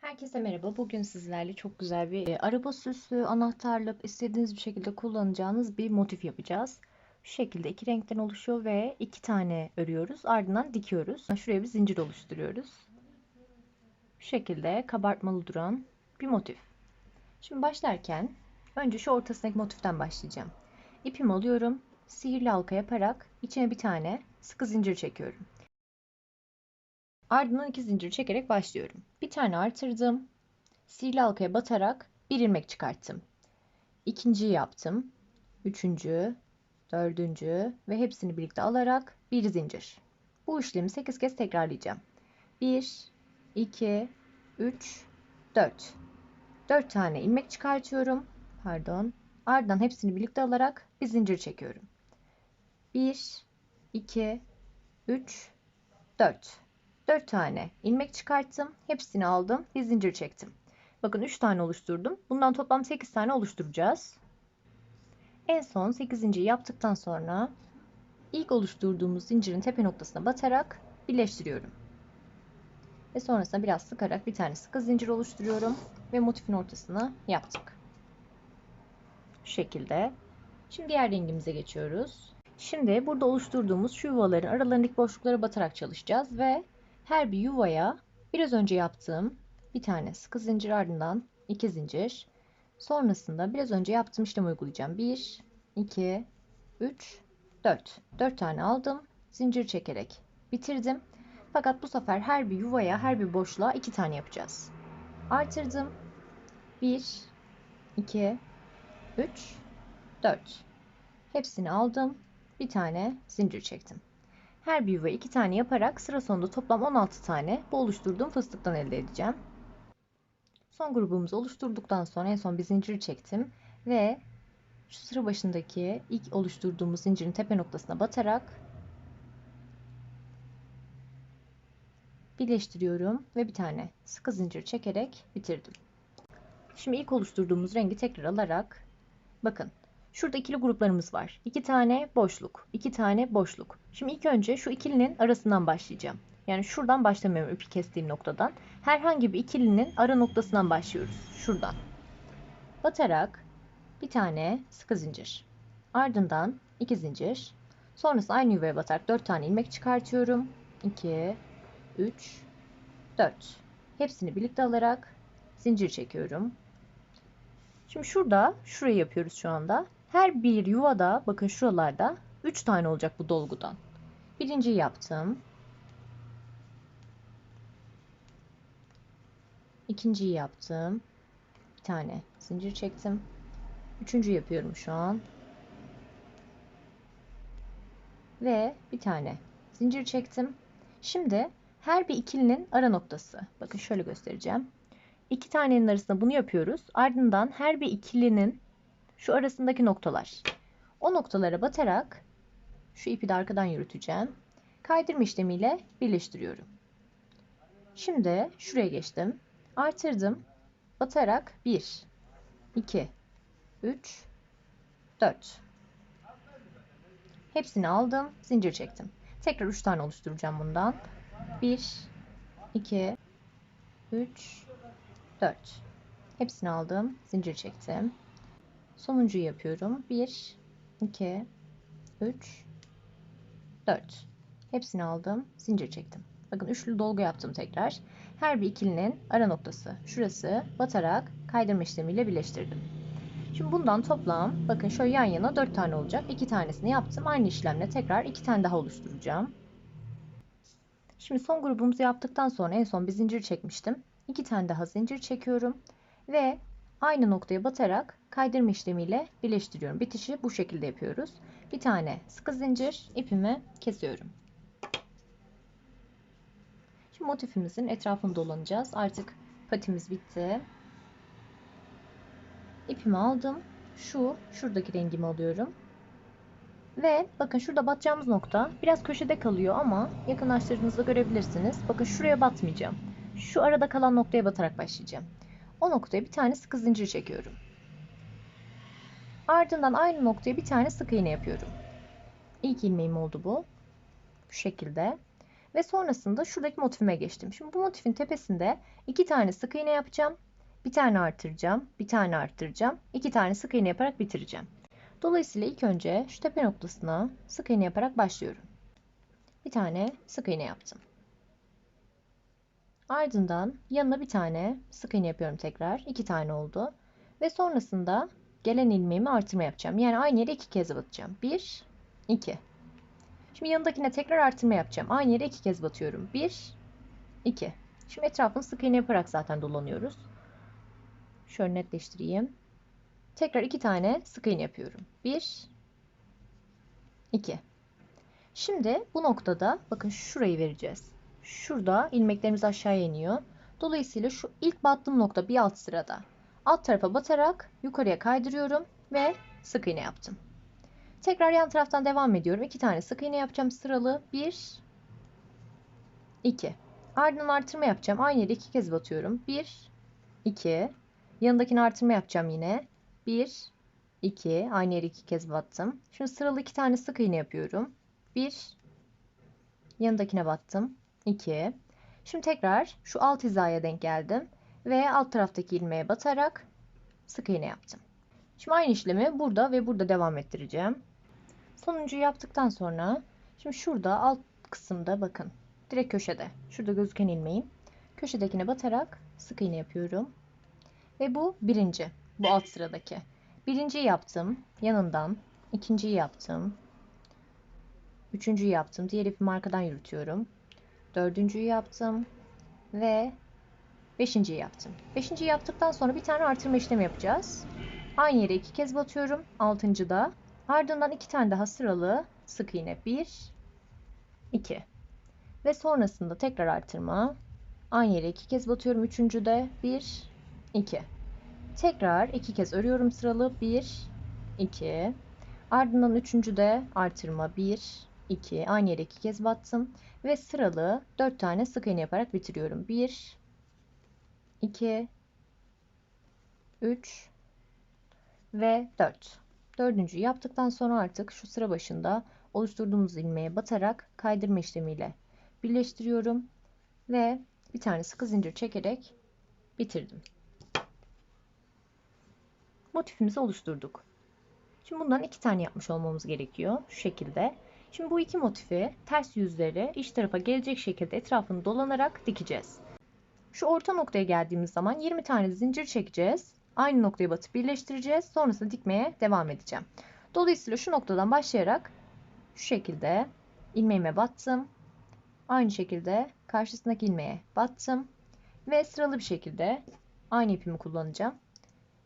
Herkese merhaba. Bugün sizlerle çok güzel bir e, araba süsü, anahtarlık, istediğiniz bir şekilde kullanacağınız bir motif yapacağız. Şu şekilde iki renkten oluşuyor ve iki tane örüyoruz. Ardından dikiyoruz. Şuraya bir zincir oluşturuyoruz. Şu şekilde kabartmalı duran bir motif. Şimdi başlarken önce şu ortasındaki motiften başlayacağım. İpimi alıyorum. Sihirli halka yaparak içine bir tane sıkı zincir çekiyorum. Ardından iki zincir çekerek başlıyorum. Bir tane artırdım. Sihirli halkaya batarak bir ilmek çıkarttım. İkinciyi yaptım. Üçüncü, dördüncü ve hepsini birlikte alarak bir zincir. Bu işlemi 8 kez tekrarlayacağım. 1, 2, 3, 4. 4 tane ilmek çıkartıyorum. Pardon. Ardından hepsini birlikte alarak bir zincir çekiyorum. 1, 2, 3, 4. 4 tane ilmek çıkarttım. Hepsini aldım. Bir zincir çektim. Bakın 3 tane oluşturdum. Bundan toplam 8 tane oluşturacağız. En son 8. yaptıktan sonra ilk oluşturduğumuz zincirin tepe noktasına batarak birleştiriyorum. Ve sonrasında biraz sıkarak bir tane sıkı zincir oluşturuyorum ve motifin ortasına yaptık. Şu şekilde. Şimdi diğer rengimize geçiyoruz. Şimdi burada oluşturduğumuz şu yuvaların aralarındaki boşluklara batarak çalışacağız ve her bir yuvaya biraz önce yaptığım bir tane sıkı zincir ardından iki zincir. Sonrasında biraz önce yaptığım işlemi uygulayacağım. 1, 2, 3, 4. 4 tane aldım. Zincir çekerek bitirdim. Fakat bu sefer her bir yuvaya, her bir boşluğa iki tane yapacağız. Artırdım. 1, 2, 3, 4. Hepsini aldım. Bir tane zincir çektim. Her bir yuva iki tane yaparak sıra sonunda toplam 16 tane bu oluşturduğum fıstıktan elde edeceğim. Son grubumuzu oluşturduktan sonra en son bir zincir çektim ve şu sıra başındaki ilk oluşturduğumuz zincirin tepe noktasına batarak birleştiriyorum ve bir tane sıkı zincir çekerek bitirdim. Şimdi ilk oluşturduğumuz rengi tekrar alarak bakın Şurada ikili gruplarımız var. İki tane boşluk, iki tane boşluk. Şimdi ilk önce şu ikilinin arasından başlayacağım. Yani şuradan başlamıyorum ipi kestiğim noktadan. Herhangi bir ikilinin ara noktasından başlıyoruz. Şuradan. Batarak bir tane sıkı zincir. Ardından iki zincir. Sonrasında aynı yuvaya batarak dört tane ilmek çıkartıyorum. 2, 3, 4. Hepsini birlikte alarak zincir çekiyorum. Şimdi şurada, şurayı yapıyoruz şu anda. Her bir yuvada bakın şuralarda 3 tane olacak bu dolgudan. Birinciyi yaptım. İkinciyi yaptım. Bir tane zincir çektim. Üçüncü yapıyorum şu an. Ve bir tane zincir çektim. Şimdi her bir ikilinin ara noktası. Bakın şöyle göstereceğim. İki tanenin arasında bunu yapıyoruz. Ardından her bir ikilinin şu arasındaki noktalar. O noktalara batarak şu ipi de arkadan yürüteceğim. Kaydırma işlemiyle birleştiriyorum. Şimdi şuraya geçtim. Artırdım. Batarak 1, 2, 3, 4. Hepsini aldım. Zincir çektim. Tekrar 3 tane oluşturacağım bundan. 1, 2, 3, 4. Hepsini aldım. Zincir çektim. Sonuncuyu yapıyorum. 1, 2, 3, 4. Hepsini aldım. Zincir çektim. Bakın üçlü dolgu yaptım tekrar. Her bir ikilinin ara noktası şurası batarak kaydırma işlemiyle birleştirdim. Şimdi bundan toplam bakın şöyle yan yana 4 tane olacak. 2 tanesini yaptım. Aynı işlemle tekrar 2 tane daha oluşturacağım. Şimdi son grubumuzu yaptıktan sonra en son bir zincir çekmiştim. 2 tane daha zincir çekiyorum ve aynı noktaya batarak kaydırma işlemiyle birleştiriyorum. Bitişi bu şekilde yapıyoruz. Bir tane sıkı zincir ipimi kesiyorum. Şimdi motifimizin etrafını dolanacağız. Artık patimiz bitti. İpimi aldım. Şu, şuradaki rengimi alıyorum. Ve bakın şurada batacağımız nokta biraz köşede kalıyor ama yakınlaştırdığınızda görebilirsiniz. Bakın şuraya batmayacağım. Şu arada kalan noktaya batarak başlayacağım. O noktaya bir tane sıkı zincir çekiyorum. Ardından aynı noktaya bir tane sık iğne yapıyorum. İlk ilmeğim oldu bu. Bu şekilde. Ve sonrasında şuradaki motifime geçtim. Şimdi bu motifin tepesinde iki tane sık iğne yapacağım. Bir tane artıracağım, bir tane arttıracağım. iki tane sık iğne yaparak bitireceğim. Dolayısıyla ilk önce şu tepe noktasına sık iğne yaparak başlıyorum. Bir tane sık iğne yaptım. Ardından yanına bir tane sık iğne yapıyorum tekrar. iki tane oldu. Ve sonrasında gelen ilmeğimi artırma yapacağım. Yani aynı yere iki kez batacağım. Bir, iki. Şimdi yanındakine tekrar artırma yapacağım. Aynı yere iki kez batıyorum. Bir, iki. Şimdi etrafını sık iğne yaparak zaten dolanıyoruz. Şöyle netleştireyim. Tekrar iki tane sık iğne yapıyorum. Bir, iki. Şimdi bu noktada bakın şurayı vereceğiz. Şurada ilmeklerimiz aşağıya iniyor. Dolayısıyla şu ilk battığım nokta bir alt sırada. Alt tarafa batarak yukarıya kaydırıyorum ve sık iğne yaptım. Tekrar yan taraftan devam ediyorum. İki tane sık iğne yapacağım sıralı. Bir, iki. Ardından artırma yapacağım. Aynı yere iki kez batıyorum. Bir, iki. Yanındakini artırma yapacağım yine. Bir, iki. Aynı yere iki kez battım. Şimdi sıralı iki tane sık iğne yapıyorum. Bir, yanındakine battım. 2. Şimdi tekrar şu alt hizaya denk geldim ve alt taraftaki ilmeğe batarak sık iğne yaptım. Şimdi aynı işlemi burada ve burada devam ettireceğim. Sonuncuyu yaptıktan sonra şimdi şurada alt kısımda bakın direkt köşede şurada gözüken ilmeğim köşedekine batarak sık iğne yapıyorum. Ve bu birinci bu alt sıradaki. Birinciyi yaptım yanından ikinciyi yaptım üçüncüyü yaptım diğer ipimi arkadan yürütüyorum dördüncüyü yaptım ve beşinciyi yaptım. Beşinciyi yaptıktan sonra bir tane artırma işlemi yapacağız. Aynı yere iki kez batıyorum. Altıncıda. Ardından iki tane daha sıralı sık iğne. Bir, iki. Ve sonrasında tekrar artırma. Aynı yere iki kez batıyorum. Üçüncüde bir, iki. Tekrar iki kez örüyorum sıralı. Bir, iki. Ardından üçüncüde artırma. Bir, iki. Aynı yere iki kez battım ve sıralı 4 tane sık iğne yaparak bitiriyorum. 1 2 3 ve 4. Dördüncüyü yaptıktan sonra artık şu sıra başında oluşturduğumuz ilmeğe batarak kaydırma işlemiyle birleştiriyorum ve bir tane sıkı zincir çekerek bitirdim. Motifimizi oluşturduk. Şimdi bundan iki tane yapmış olmamız gerekiyor. Şu şekilde. Şimdi bu iki motifi ters yüzleri iç tarafa gelecek şekilde etrafını dolanarak dikeceğiz. Şu orta noktaya geldiğimiz zaman 20 tane zincir çekeceğiz. Aynı noktaya batıp birleştireceğiz. Sonrasında dikmeye devam edeceğim. Dolayısıyla şu noktadan başlayarak şu şekilde ilmeğime battım. Aynı şekilde karşısındaki ilmeğe battım. Ve sıralı bir şekilde aynı ipimi kullanacağım.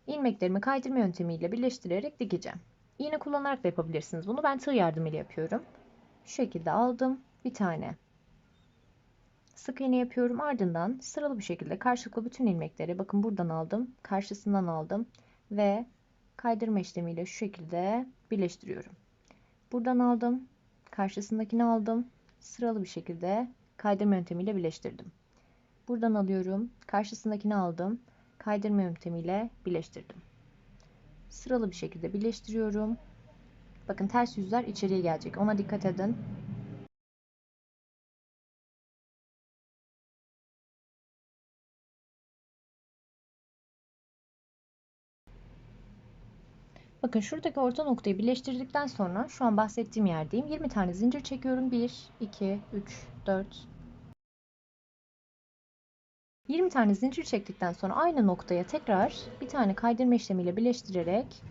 İlmeklerimi kaydırma yöntemiyle birleştirerek dikeceğim. İğne kullanarak da yapabilirsiniz bunu. Ben tığ yardımıyla yapıyorum. Şu şekilde aldım. Bir tane sık iğne yapıyorum. Ardından sıralı bir şekilde karşılıklı bütün ilmekleri bakın buradan aldım. Karşısından aldım. Ve kaydırma işlemiyle şu şekilde birleştiriyorum. Buradan aldım. Karşısındakini aldım. Sıralı bir şekilde kaydırma yöntemiyle birleştirdim. Buradan alıyorum. Karşısındakini aldım. Kaydırma yöntemiyle birleştirdim sıralı bir şekilde birleştiriyorum. Bakın ters yüzler içeriye gelecek. Ona dikkat edin. Bakın şuradaki orta noktayı birleştirdikten sonra şu an bahsettiğim yerdeyim. 20 tane zincir çekiyorum. 1, 2, 3, 4, 20 tane zincir çektikten sonra aynı noktaya tekrar bir tane kaydırma işlemiyle birleştirerek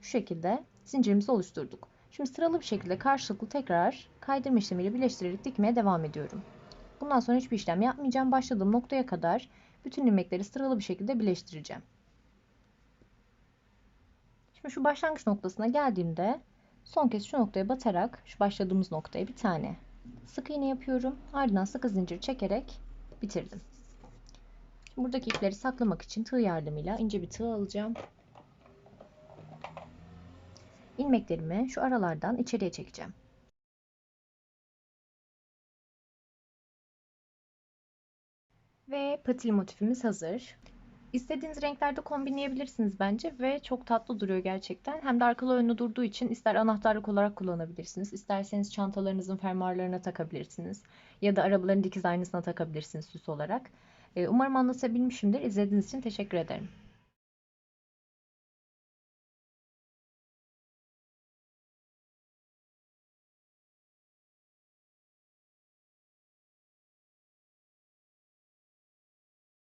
şu şekilde zincirimizi oluşturduk. Şimdi sıralı bir şekilde karşılıklı tekrar kaydırma işlemiyle birleştirerek dikmeye devam ediyorum. Bundan sonra hiçbir işlem yapmayacağım. Başladığım noktaya kadar bütün ilmekleri sıralı bir şekilde birleştireceğim. Şimdi şu başlangıç noktasına geldiğimde son kez şu noktaya batarak şu başladığımız noktaya bir tane sık iğne yapıyorum. Ardından sıkı zincir çekerek bitirdim. Buradaki ipleri saklamak için tığ yardımıyla ince bir tığ alacağım. İlmeklerimi şu aralardan içeriye çekeceğim. Ve patil motifimiz hazır. İstediğiniz renklerde kombinleyebilirsiniz bence ve çok tatlı duruyor gerçekten. Hem de arkalı önlü durduğu için ister anahtarlık olarak kullanabilirsiniz, isterseniz çantalarınızın fermuarlarına takabilirsiniz ya da arabaların dikiz aynasına takabilirsiniz süs olarak. Ee, Umarım anlatabilmişimdir. İzlediğiniz için teşekkür ederim.